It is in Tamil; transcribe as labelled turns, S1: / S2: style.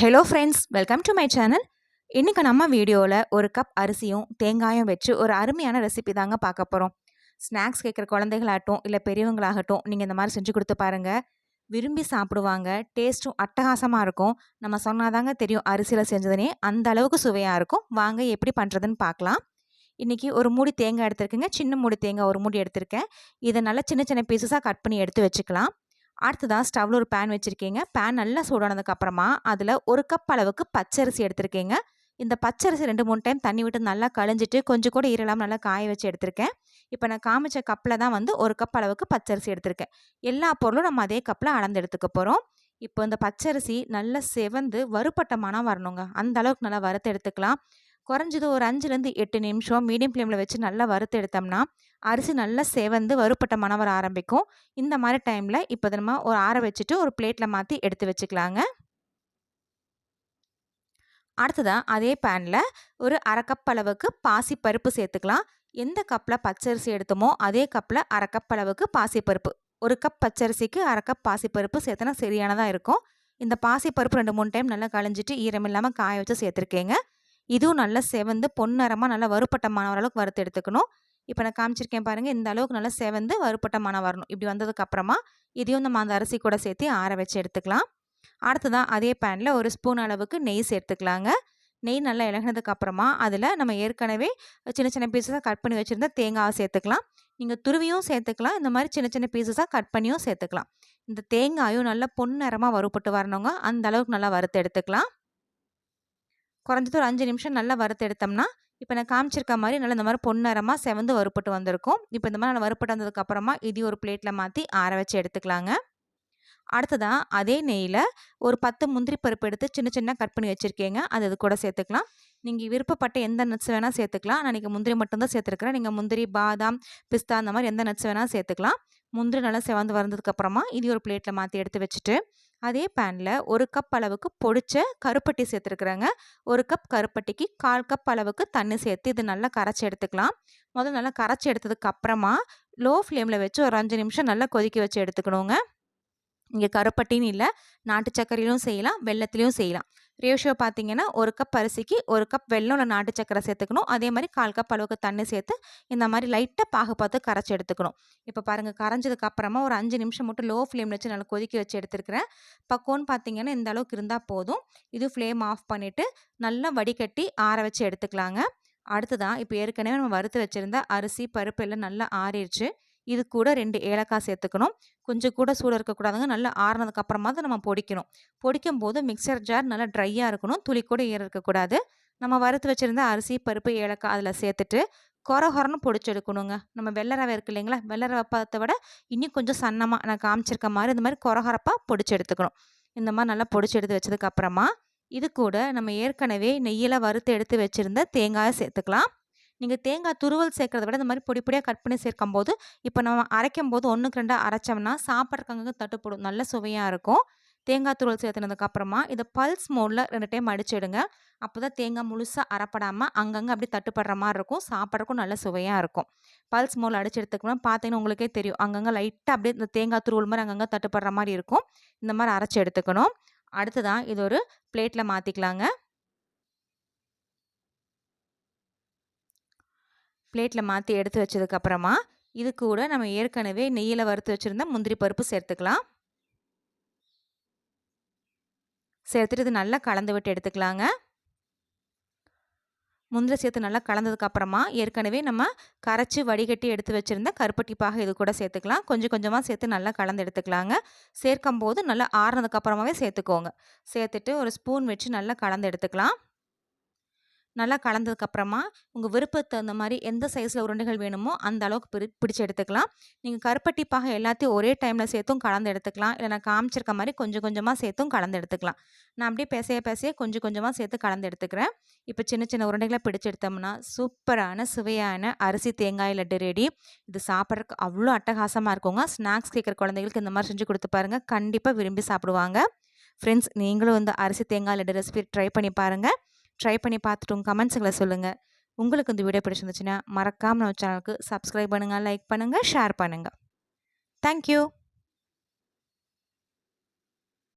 S1: Hello friends welcome to my channel இன்றைக்கி நம்ம வீடியோவில் ஒரு கப் அரிசியும் தேங்காயும் வச்சு ஒரு அருமையான ரெசிபி தாங்க பார்க்க போகிறோம் ஸ்நாக்ஸ் கேட்குற குழந்தைகளாகட்டும் இல்லை பெரியவங்களாகட்டும் நீங்கள் இந்த மாதிரி செஞ்சு கொடுத்து பாருங்கள் விரும்பி சாப்பிடுவாங்க டேஸ்ட்டும் அட்டகாசமாக இருக்கும். நம்ம சொன்னாதாங்க தெரியும் அரிசியில் செஞ்சதுனே அந்த அளவுக்கு சுவையாக இருக்கும். வாங்க எப்படி பண்ணுறதுன்னு பார்க்கலாம். இன்றைக்கி ஒரு மூடி தேங்காய் எடுத்துருக்கேங்க. சின்ன மூடி தேங்காய் ஒரு மூடி எடுத்திருக்கேன். இதை நல்லா சின்ன சின்ன பீசஸாக கட் பண்ணி எடுத்து வச்சுக்கலாம். அடுத்ததாக ஸ்டவ்வில் ஒரு பேன் வச்சுருக்கீங்க. பேன் நல்லா சூடானதுக்கப்புறமா அதில் ஒரு கப் அளவுக்கு பச்சரிசி எடுத்திருக்கீங்க. இந்த பச்சரிசி ரெண்டு மூணு டைம் தண்ணி விட்டு நல்லா கழிஞ்சிட்டு கொஞ்சம் கூட ஈரலாமல் நல்லா காய வச்சு எடுத்திருக்கேன். இப்போ நான் காமிச்ச கப்பில் தான் வந்து ஒரு கப் அளவுக்கு பச்சரிசி எடுத்திருக்கேன். எல்லா பொருளும் நம்ம அதே கப்பில் அளந்து எடுத்துக்க போகிறோம் இப்போ இந்த பச்சரிசி நல்லா செவந்து வறுப்பட்ட மனம் வரணுங்க. அந்த அளவுக்கு நல்லா வறுத்து எடுத்துக்கலாம். குறைஞ்சது ஒரு அஞ்சுலேருந்து எட்டு நிமிஷம் மீடியம் ஃப்ளேமில் வச்சு நல்லா வறுத்து எடுத்தோம்னா அரிசி நல்லா செவந்து வறுப்பட்ட மனம் ஆரம்பிக்கும். இந்த மாதிரி டைமில் இப்போ நம்ம ஒரு ஆற வச்சுட்டு ஒரு பிளேட்டில் மாற்றி எடுத்து வச்சுக்கலாங்க. அடுத்ததாக அதே பேனில் ஒரு அரை கப் அளவுக்கு பாசி பருப்பு சேர்த்துக்கலாம். எந்த கப்பில் பச்சரிசி எடுத்தோமோ அதே கப்பில் அரை கப் அளவுக்கு பாசிப்பருப்பு. ஒரு கப் பச்சரிசிக்கு அரை கப் பாசிப்பருப்பு சேர்த்தனா சரியானதாக இருக்கும். இந்த பாசிப்பருப்பு ரெண்டு மூணு டைம் நல்லா கழிஞ்சிட்டு ஈரம் இல்லாமல் காய வச்சு சேர்த்துருக்கேங்க. இதுவும் நல்லா செவந்து பொன்னரமாக நல்லா வறுப்பட்டமான அளவுக்கு வறுத்து எடுத்துக்கணும். இப்போ நான் காமிச்சிருக்கேன் பாருங்கள் இந்த அளவுக்கு நல்லா செவந்து வறுப்பட்டமான வரணும். இப்படி வந்ததுக்கப்புறமா இதையும் நம்ம அந்த அரிசி கூட சேர்த்து ஆற வச்சு எடுத்துக்கலாம். அடுத்ததான் அதே பேனில் ஒரு ஸ்பூன் அளவுக்கு நெய் சேர்த்துக்கலாங்க. நெய் நல்லா இலகினதுக்கு அப்புறமா அதில் நம்ம ஏற்கனவே சின்ன சின்ன பீஸஸாக கட் பண்ணி வச்சுருந்தா தேங்காவை சேர்த்துக்கலாம். நீங்கள் துருவியும் சேர்த்துக்கலாம் இந்த மாதிரி சின்ன சின்ன பீஸஸாக கட் பண்ணியும் சேர்த்துக்கலாம். இந்த தேங்காயும் நல்லா பொன்னரமாக வறுப்பட்டு வரணுங்க. அந்த அளவுக்கு நல்லா வறுத்து எடுத்துக்கலாம். குறைஞ்சது ஒரு அஞ்சு நிமிஷம் நல்லா வறுத்து எடுத்தோம்னா இப்போ நான் காமிச்சிருக்க மாதிரி நல்லா இந்த மாதிரி பொன்னரமாக செவந்து வறுப்பட்டு வந்திருக்கும். இப்போ இந்த மாதிரி நல்லா வறுப்பட்டு வந்ததுக்கப்புறமா இது ஒரு பிளேட்டில் மாற்றி ஆற வச்சு எடுத்துக்கலாங்க. அடுத்ததாக அதே நெய்யில் ஒரு பத்து முந்திரி பருப்பு எடுத்து சின்ன சின்ன கட் பண்ணி வச்சுருக்கீங்க. அது இது கூட சேர்த்துக்கலாம். நீங்கள் விருப்பப்பட்ட எந்த நட்ஸ் வேணால் சேர்த்துக்கலாம். நான் இன்றைக்கி முந்திரி மட்டும்தான் சேர்த்துருக்குறேன். நீங்கள் முந்திரி பாதாம் பிஸ்தா அந்த மாதிரி எந்த நட்ஸ் வேணால் சேர்த்துக்கலாம். முந்திரி நல்லா செவந்து வந்ததுக்கப்புறமா இது ஒரு பிளேட்டில் மாற்றி எடுத்து வச்சுட்டு அதே பேனில் ஒரு கப் அளவுக்கு பொடிச்ச கருப்பட்டி சேர்த்துருக்குறேங்க. ஒரு கப் கருப்பட்டிக்கு கால் கப் அளவுக்கு தண்ணி சேர்த்து இது நல்லா கரைச்சி எடுத்துக்கலாம். முதல்ல நல்லா கரைச்சி எடுத்ததுக்கு அப்புறமா லோ ஃப்ளேமில் வச்சு ஒரு அஞ்சு நிமிஷம் நல்லா கொதிக்க வச்சு எடுத்துக்கணுங்க. இங்கே கருப்பட்டின்னு இல்லை. நாட்டு சர்க்கரையிலும் செய்யலாம் வெள்ளத்துலேயும் செய்யலாம். ரேஷியோ பார்த்தீங்கன்னா ஒரு கப் அரிசிக்கு ஒரு கப் வெள்ளம் இல்லை நாட்டு சக்கரை சேர்த்துக்கணும். அதே மாதிரி கால் கப் அளவுக்கு தண்ணி சேர்த்து இந்த மாதிரி லைட்டாக பாகு பார்த்து கரைச்சி எடுத்துக்கணும். இப்போ பாருங்கள் கரைஞ்சதுக்கு அப்புறமா ஒரு அஞ்சு நிமிஷம் மட்டும் லோ ஃப்ளேமில் வச்சு நல்லா கொதிக்க வச்சு எடுத்துருக்கிறேன். பக்குவம்னு பார்த்தீங்கன்னா இந்த அளவுக்கு இருந்தால் போதும். இது ஃப்ளேம் ஆஃப் பண்ணிவிட்டு நல்லா வடிகட்டி ஆற வச்சு எடுத்துக்கலாங்க. அடுத்ததான் இப்போ ஏற்கனவே நம்ம வறுத்து வச்சுருந்த அரிசி பருப்பு எல்லாம் நல்லா ஆறிடுச்சு. இது கூட ரெண்டு ஏலக்காய் சேர்த்துக்கணும். கொஞ்சம் கூட சூடு இருக்கக்கூடாதுங்க. நல்லா ஆறுனதுக்கு அப்புறமா தான் நம்ம பொடிக்கணும். பொடிக்கும் போது மிக்சர் ஜார் நல்லா ட்ரையாக இருக்கணும். துளி கூட ஏற இருக்கக்கூடாது. நம்ம வறுத்து வச்சுருந்த அரிசி பருப்பு ஏலக்காய் அதில் சேர்த்துட்டு கொர கொரன்னு பொடிச்செடுக்கணுங்க. நம்ம வெள்ளை ரவை இருக்கு இல்லைங்களா? வெள்ளை ரவை பதத்தை விட இன்னும் கொஞ்சம் சன்னமாக நான் காமிச்சிருக்க மாதிரி இந்த மாதிரி கொரகொரப்பாக பொடிச்சு எடுத்துக்கணும் இந்த மாதிரி நல்லா பொடிச்சு எடுத்து வச்சதுக்கப்புறமா இது கூட நம்ம ஏற்கனவே நெய்யில் வறுத்து எடுத்து வச்சுருந்த தேங்காயை சேர்த்துக்கலாம். நீங்கள் தேங்காய் துருவல் சேர்க்குறத விட இந்த மாதிரி பொடி பொடியாக கட் பண்ணி சேர்க்கும் போது இப்போ நம்ம அரைக்கும் போது ஒன்றுக்கு ரெண்டாக அரைச்சோம்னா சாப்பிட்றக்கங்க தட்டுப்படும் நல்ல சுவையாக இருக்கும். தேங்காய் துருவல் சேர்த்துனதுக்கப்புறமா இதை பல்ஸ் மோடில் ரெண்டு டைம் அடிச்சிடுங்க அப்போ தான் தேங்காய் முழுசாக அரைப்படாமல் அங்கங்கே அப்படி தட்டுப்படுற மாதிரி இருக்கும். சாப்பிட்றக்கும் நல்ல சுவையாக இருக்கும். பல்ஸ் மோடில் அடிச்சு எடுத்துக்கணும். பார்த்தீங்கன்னா உங்களுக்கே தெரியும். அங்கங்கே லைட்டாக அப்படியே இந்த தேங்காய் துருவல் மாதிரி அங்கங்கே தட்டுப்படுற மாதிரி இருக்கும். இந்த மாதிரி அரைச்சி எடுத்துக்கணும். அடுத்ததான் இது ஒரு பிளேட்டில் மாற்றிக்கலாங்க பிளேட்டில் மாற்றி எடுத்து வச்சதுக்கப்புறமா இது கூட நம்ம ஏற்கனவே நெய்யில் வறுத்து வச்சுருந்த முந்திரி பருப்பு சேர்த்துக்கலாம். சேர்த்துட்டு இது நல்லா கலந்து விட்டு எடுத்துக்கலாங்க. முந்திரி சேர்த்து நல்லா கலந்ததுக்கப்புறமா ஏற்கனவே நம்ம கரைச்சி வடிகட்டி எடுத்து வச்சுருந்த கருப்பட்டிப்பாக இது கூட சேர்த்துக்கலாம். கொஞ்சம் கொஞ்சமாக சேர்த்து நல்லா கலந்து எடுத்துக்கலாங்க. சேர்க்கும் போது நல்லா ஆறுனதுக்கப்புறமாவே சேர்த்துக்கோங்க. சேர்த்துட்டு ஒரு ஸ்பூன் வச்சு நல்லா கலந்து எடுத்துக்கலாம். நல்லா கலந்ததுக்கப்புறமா உங்கள் விருப்பத்தை தகுந்த மாதிரி எந்த சைஸில் உருண்டைகள் வேணுமோ அந்த அளவுக்கு பிரி பிடிச்சி எடுத்துக்கலாம். நீங்கள் கருப்பட்டிப்பாக எல்லாத்தையும் ஒரே டைமில் சேர்த்தும் கலந்து எடுத்துக்கலாம். இல்லை நான் காமிச்சிருக்க மாதிரி கொஞ்சம் கொஞ்சமாக சேர்த்தும் கலந்து எடுத்துக்கலாம். நான் அப்படியே பேசைய பேசைய கொஞ்சம் கொஞ்சமாக சேர்த்து கலந்து எடுத்துக்கிறேன். இப்போ சின்ன சின்ன உருண்டைகளை பிடிச்சி எடுத்தோம்னா சூப்பரான சுவையான அரிசி தேங்காய் லட்டு ரெடி இது சாப்பிட்றதுக்கு அவ்வளோ அட்டகாசமாக இருக்குங்க. ஸ்நாக்ஸ் கேட்குற குழந்தைகளுக்கு இந்த மாதிரி செஞ்சு கொடுத்து பாருங்கள் கண்டிப்பாக விரும்பி சாப்பிடுவாங்க. ஃப்ரெண்ட்ஸ் நீங்களும் இந்த அரிசி தேங்காய் லட்டு ரெசிபி ட்ரை பண்ணி பாருங்கள் ட்ரை பண்ணி பார்த்துட்டு உங்கள் கமெண்ட்ஸுங்களை சொல்லுங்கள் உங்களுக்கு இந்த வீடியோ பிடிச்சிருந்துச்சுன்னா மறக்காமல் நம்ம சேனலுக்கு சப்ஸ்கிரைப் பண்ணுங்கள் லைக் பண்ணுங்கள் ஷேர் பண்ணுங்கள் தேங்க்யூ